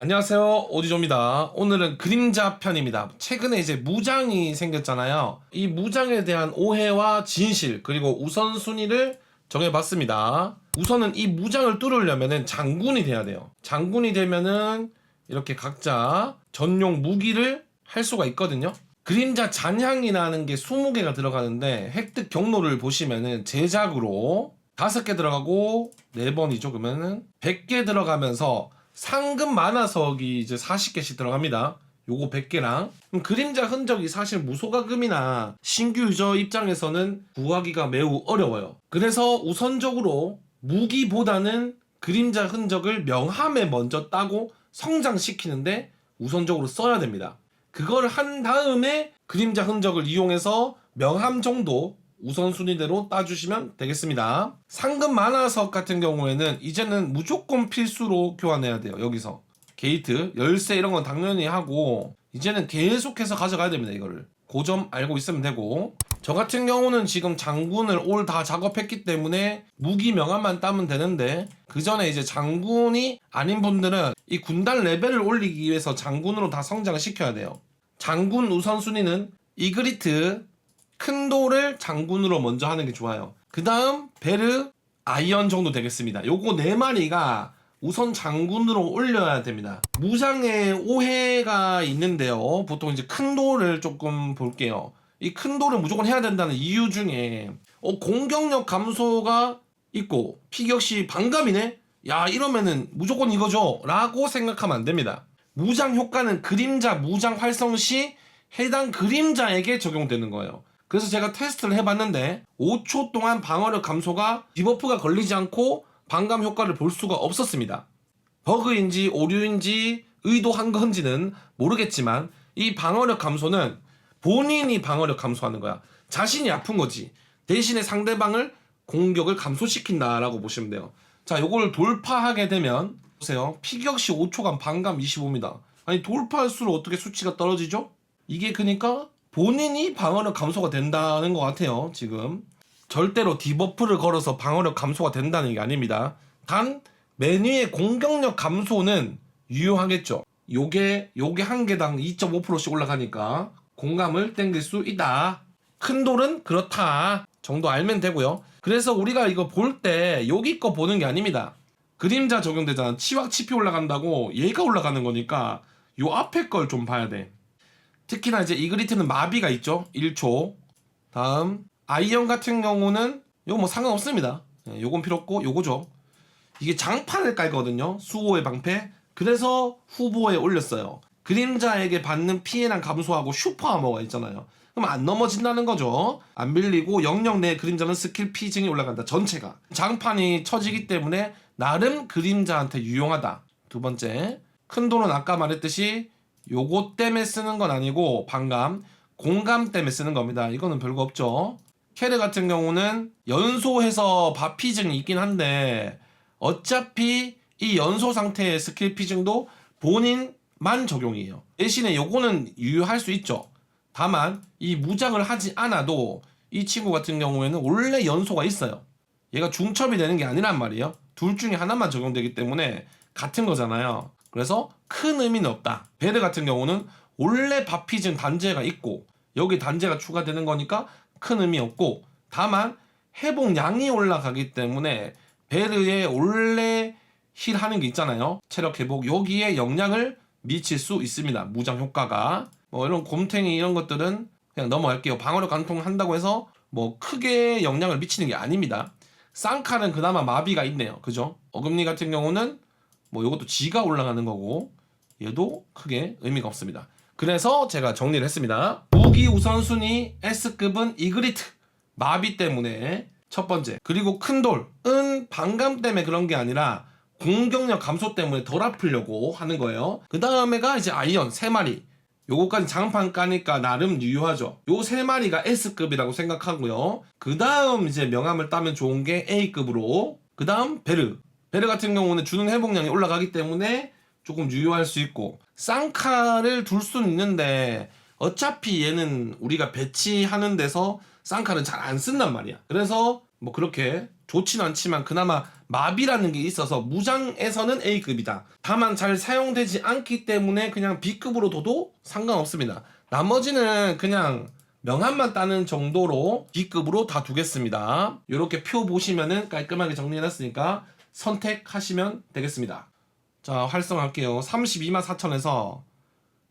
안녕하세요. 오디조입니다. 오늘은 그림자 편입니다. 최근에 이제 무장이 생겼잖아요. 이 무장에 대한 오해와 진실 그리고 우선순위를 정해봤습니다. 우선은 이 무장을 뚫으려면은 장군이 돼야 돼요. 장군이 되면은 이렇게 각자 전용 무기를 할 수가 있거든요. 그림자 잔향이라는 게 20개가 들어가는데 획득 경로를 보시면은 제작으로 5개 들어가고 4번이죠 그러면은 100개 들어가면서 상금 만화석이 이제 40개씩 들어갑니다. 요거 100개랑 그럼 그림자 흔적이 사실 무소가금이나 신규 유저 입장에서는 구하기가 매우 어려워요. 그래서 우선적으로 무기보다는 그림자 흔적을 명함에 먼저 따고 성장시키는데 우선적으로 써야 됩니다. 그걸 한 다음에 그림자 흔적을 이용해서 명함 정도 우선순위대로 따주시면 되겠습니다. 상금 만화석 같은 경우에는 이제는 무조건 필수로 교환해야 돼요. 여기서 게이트, 열쇠 이런 건 당연히 하고 이제는 계속해서 가져가야 됩니다. 이거를 고점 알고 있으면 되고 저 같은 경우는 지금 장군을 올 다 작업했기 때문에 무기 명함만 따면 되는데 그 전에 이제 장군이 아닌 분들은 이 군단 레벨을 올리기 위해서 장군으로 다 성장을 시켜야 돼요. 장군 우선순위는 이그리트, 큰 돌을 장군으로 먼저 하는 게 좋아요. 그 다음 베르, 아이언 정도 되겠습니다. 요거 네 마리가 우선 장군으로 올려야 됩니다. 무장에 오해가 있는데요. 보통 이제 큰 돌을 조금 볼게요. 이 큰 돌을 무조건 해야 된다는 이유 중에 어, 공격력 감소가 있고 피격시 반감이네? 야 이러면은 무조건 이거죠 라고 생각하면 안 됩니다. 무장 효과는 그림자 무장 활성 시 해당 그림자에게 적용되는 거예요. 그래서 제가 테스트를 해봤는데 5초 동안 방어력 감소가 디버프가 걸리지 않고 반감 효과를 볼 수가 없었습니다. 버그인지 오류인지 의도한 건지는 모르겠지만 이 방어력 감소는 본인이 방어력 감소하는 거야. 자신이 아픈 거지. 대신에 상대방을 공격을 감소시킨다라고 보시면 돼요. 자, 요걸 돌파하게 되면 보세요. 피격시 5초간 반감 25입니다. 아니 돌파할수록 어떻게 수치가 떨어지죠? 이게 그니까 본인이 방어력 감소가 된다는 것 같아요. 지금 절대로 디버프를 걸어서 방어력 감소가 된다는 게 아닙니다. 단 메뉴의 공격력 감소는 유효하겠죠. 요게 요게 한 개당 2.5%씩 올라가니까 공감을 땡길 수 있다. 큰 돌은 그렇다 정도 알면 되고요. 그래서 우리가 이거 볼 때 여기 거 보는 게 아닙니다. 그림자 적용되잖아. 치확 치피 올라간다고 얘가 올라가는 거니까 요 앞에 걸 좀 봐야 돼. 특히나 이제 이그리트는 마비가 있죠. 1초. 다음 아이언 같은 경우는 요거 뭐 상관없습니다. 예, 요건 필요 없고 요거죠. 이게 장판을 깔거든요. 수호의 방패. 그래서 후보에 올렸어요. 그림자에게 받는 피해량 감소하고 슈퍼 아머가 있잖아요. 그럼 안 넘어진다는 거죠. 안 밀리고 영역 내 그림자는 스킬 피증이 올라간다. 전체가. 장판이 처지기 때문에 나름 그림자한테 유용하다. 두 번째. 큰 돈은 아까 말했듯이 요거 때문에 쓰는 건 아니고 반감, 공감 때문에 쓰는 겁니다. 이거는 별거 없죠. 캐르 같은 경우는 연소해서 바피증이 있긴 한데 어차피 이 연소 상태의 스킬 피증도 본인만 적용이에요. 대신에 요거는 유효할 수 있죠. 다만 이 무장을 하지 않아도 이 친구 같은 경우에는 원래 연소가 있어요. 얘가 중첩이 되는 게 아니란 말이에요. 둘 중에 하나만 적용되기 때문에 같은 거잖아요. 그래서 큰 의미는 없다. 베르 같은 경우는 원래 바피즌 단제가 있고 여기 단제가 추가되는 거니까 큰 의미 없고 다만 회복량이 올라가기 때문에 베르의 원래 힐 하는 게 있잖아요. 체력 회복 여기에 영향을 미칠 수 있습니다. 무장 효과가 뭐 이런 곰탱이 이런 것들은 그냥 넘어갈게요. 방어력 관통 한다고 해서 뭐 크게 영향을 미치는 게 아닙니다. 쌍칼은 그나마 마비가 있네요. 그죠? 어금니 같은 경우는 뭐 이것도 지가 올라가는 거고 얘도 크게 의미가 없습니다. 그래서 제가 정리를 했습니다. 무기 우선순위 S급은 이그리트 마비 때문에 첫 번째 그리고 큰 돌은 반감 때문에 그런 게 아니라 공격력 감소 때문에 덜 아프려고 하는 거예요. 그 다음에가 이제 아이언 세 마리 요거까지 장판 까니까 나름 유효하죠. 요 세 마리가 S급이라고 생각하고요. 그 다음 이제 명함을 따면 좋은 게 A급으로 그 다음 베르 베르 같은 경우는 주는 회복량이 올라가기 때문에 조금 유효할 수 있고 쌍카를 둘 수는 있는데 어차피 얘는 우리가 배치하는 데서 쌍카는 잘안 쓴단 말이야. 그래서 뭐 그렇게 좋진 않지만 그나마 마비라는 게 있어서 무장에서는 A급이다. 다만 잘 사용되지 않기 때문에 그냥 B급으로 둬도 상관없습니다. 나머지는 그냥 명함만 따는 정도로 B급으로 다 두겠습니다. 이렇게 표 보시면은 깔끔하게 정리해놨으니까 선택하시면 되겠습니다. 자 활성할게요. 32만 4천에서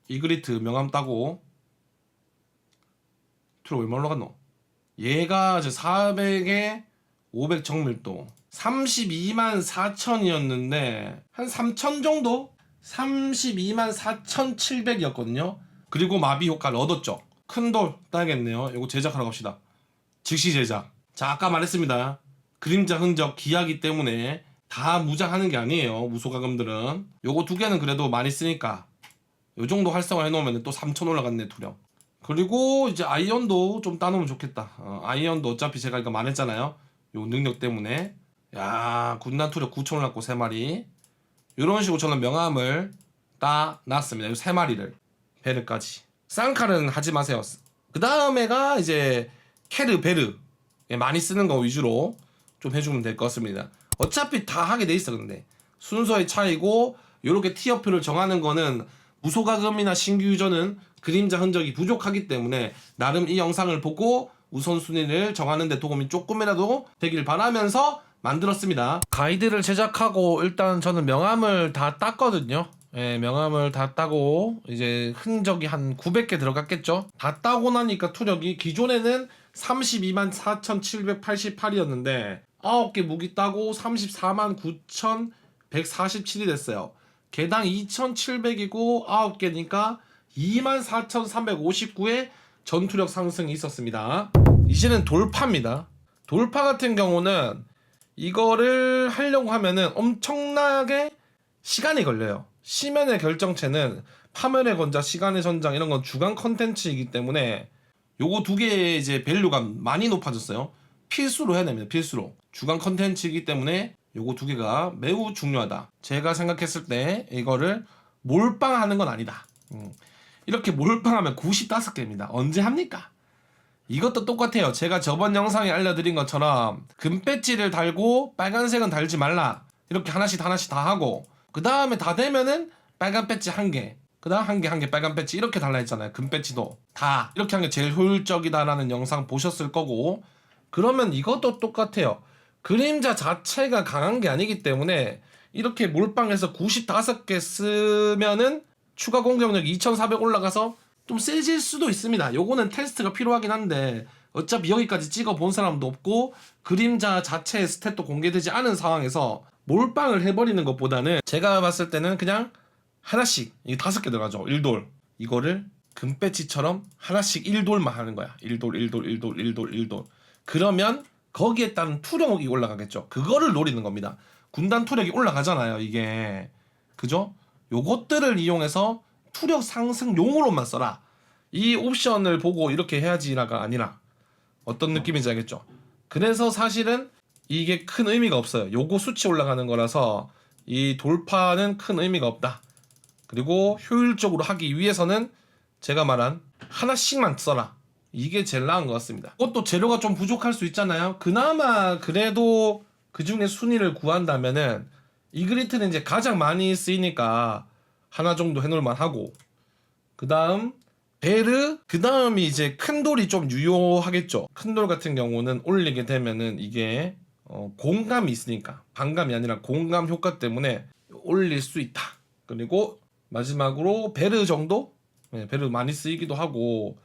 이그리트 명함 따고 트로 얼마 올라갔노? 얘가 이제 400에 500 정밀도 32만 4천이었는데 한 3천 정도? 32만 4,700이었거든요. 그리고 마비 효과를 얻었죠. 큰 돌 따야겠네요. 이거 제작하러 갑시다. 즉시 제작. 자 아까 말했습니다. 그림자 흔적 기하기 때문에 다 무장하는 게 아니에요. 무소가금들은. 요거 두 개는 그래도 많이 쓰니까 요 정도 활성화 해 놓으면 또 3천 올라갔네 투력. 그리고 이제 아이언도 좀 따놓으면 좋겠다. 어, 아이언도 어차피 제가 이거 말했잖아요. 요 능력 때문에. 야 군단 투력 9천 올랐고 3마리. 이런 식으로 저는 명함을 따놨습니다. 이 세 마리를. 베르까지. 쌍칼은 하지 마세요. 그 다음에가 이제 케르, 베르. 예, 많이 쓰는 거 위주로 좀 해주면 될 것 같습니다. 어차피 다 하게 돼 있어, 근데. 순서의 차이고, 요렇게 티어표를 정하는 거는 무소가금이나 신규 유저는 그림자 흔적이 부족하기 때문에 나름 이 영상을 보고 우선순위를 정하는 데 도움이 조금이라도 되길 바라면서 만들었습니다. 가이드를 제작하고 일단 저는 명함을 다 땄거든요. 예, 명함을 다 따고 이제 흔적이 한 900개 들어갔겠죠. 다 따고 나니까 투력이 기존에는 32만 4,788이었는데 9개 무기 따고 34만 9,147이 됐어요. 개당 2,700이고 9개니까 24,359의 전투력 상승이 있었습니다. 이제는 돌파입니다. 돌파 같은 경우는 이거를 하려고 하면은 엄청나게 시간이 걸려요. 시면의 결정체는 파멸의 권자, 시간의 전장 이런 건 주간 컨텐츠이기 때문에 요거 두 개의 이제 밸류가 많이 높아졌어요. 필수로 해야 됩니다. 필수로. 주간 컨텐츠이기 때문에 요거 두 개가 매우 중요하다. 제가 생각했을 때 이거를 몰빵하는 건 아니다. 음. 이렇게 몰빵하면 95개입니다. 언제 합니까? 이것도 똑같아요. 제가 저번 영상에 알려드린 것처럼 금 배지를 달고 빨간색은 달지 말라. 이렇게 하나씩 하나씩 다 하고 그 다음에 다 되면은 빨간 배지 한 개. 그 다음 한 개 한 개 빨간 배지 이렇게 달라 했잖아요. 금 배지도 다 이렇게 한 게 제일 효율적이다라는 영상 보셨을 거고 그러면 이것도 똑같아요. 그림자 자체가 강한 게 아니기 때문에 이렇게 몰빵해서 95개 쓰면은 추가 공격력 2400 올라가서 좀 세질 수도 있습니다. 요거는 테스트가 필요하긴 한데 어차피 여기까지 찍어 본 사람도 없고 그림자 자체의 스탯도 공개되지 않은 상황에서 몰빵을 해버리는 것보다는 제가 봤을 때는 그냥 하나씩 이게 다섯 개 들어가죠. 1돌 이거를 금배지처럼 하나씩 1돌만 하는 거야. 1돌 1돌 1돌 1돌 1돌 그러면 거기에 따른 투력이 올라가겠죠. 그거를 노리는 겁니다. 군단 투력이 올라가잖아요. 이게 그죠? 요것들을 이용해서 투력 상승용으로만 써라. 이 옵션을 보고 이렇게 해야지라가 아니라 어떤 느낌인지 알겠죠? 그래서 사실은 이게 큰 의미가 없어요. 요거 수치 올라가는 거라서 이 돌파는 큰 의미가 없다. 그리고 효율적으로 하기 위해서는 제가 말한 하나씩만 써라. 이게 제일 나은 것 같습니다. 그것도 재료가 좀 부족할 수 있잖아요. 그나마 그래도 그 중에 순위를 구한다면은 이그리트는 이제 가장 많이 쓰이니까 하나 정도 해놓을만 하고 그 다음 베르 그 다음이 이제 큰 돌이 좀 유효하겠죠. 큰 돌 같은 경우는 올리게 되면은 이게 어, 공감이 있으니까 반감이 아니라 공감 효과 때문에 올릴 수 있다. 그리고 마지막으로 베르 정도 네, 베르 많이 쓰이기도 하고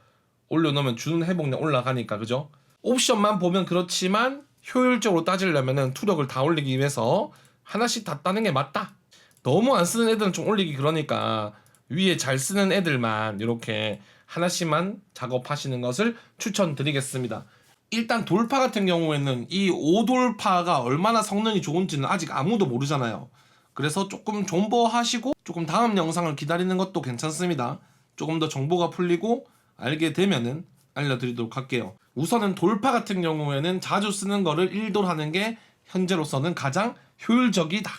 올려놓으면 주는 회복량 올라가니까 그죠? 옵션만 보면 그렇지만 효율적으로 따지려면은 투력을 다 올리기 위해서 하나씩 다 따는 게 맞다. 너무 안 쓰는 애들은 좀 올리기 그러니까 위에 잘 쓰는 애들만 이렇게 하나씩만 작업하시는 것을 추천드리겠습니다. 일단 돌파 같은 경우에는 이 5돌파가 얼마나 성능이 좋은지는 아직 아무도 모르잖아요. 그래서 조금 존버하시고 조금 다음 영상을 기다리는 것도 괜찮습니다. 조금 더 정보가 풀리고 알게 되면은 알려드리도록 할게요. 우선은 돌파 같은 경우에는 자주 쓰는 거를 1돌 하는 게 현재로서는 가장 효율적이다.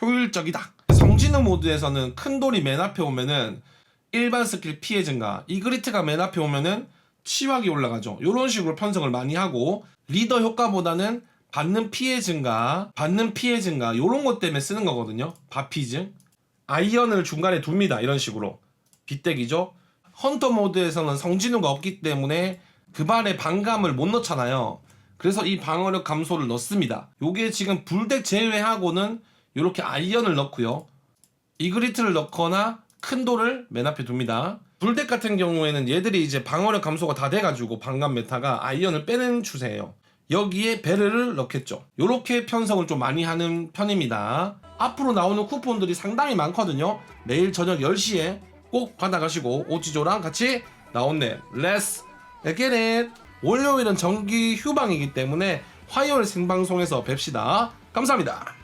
효율적이다. 성진우 모드에서는 큰 돌이 맨 앞에 오면은 일반 스킬 피해 증가, 이그리트가 맨 앞에 오면은 치확이 올라가죠. 이런 식으로 편성을 많이 하고 리더 효과보다는 받는 피해 증가, 받는 피해 증가 요런 것 때문에 쓰는 거거든요. 바피즈. 아이언을 중간에 둡니다. 이런 식으로. 빗대기죠. 헌터 모드에서는 성진우가 없기 때문에 그 발에 반감을 못 넣잖아요. 그래서 이 방어력 감소를 넣습니다. 요게 지금 불덱 제외하고는 이렇게 아이언을 넣고요. 이그리트를 넣거나 큰 돌을 맨 앞에 둡니다. 불덱 같은 경우에는 얘들이 이제 방어력 감소가 다 돼가지고 방감 메타가 아이언을 빼는 추세예요. 여기에 베르를 넣겠죠. 요렇게 편성을 좀 많이 하는 편입니다. 앞으로 나오는 쿠폰들이 상당히 많거든요. 내일 저녁 10시에 꼭 받아가시고 오지조랑 같이 나온네. Get it! 월요일은 정기 휴방이기 때문에 화요일 생방송에서 뵙시다. 감사합니다.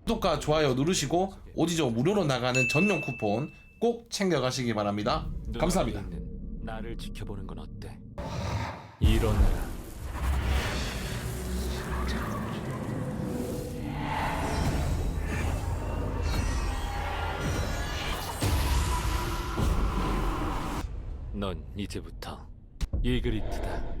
구독과 좋아요 누르시고 오지조 무료로 나가는 전용 쿠폰 꼭 챙겨가시기 바랍니다. 감사합니다. 나를 지켜보는 건 어때? 일어나라. 넌 이제부터 이그리트다.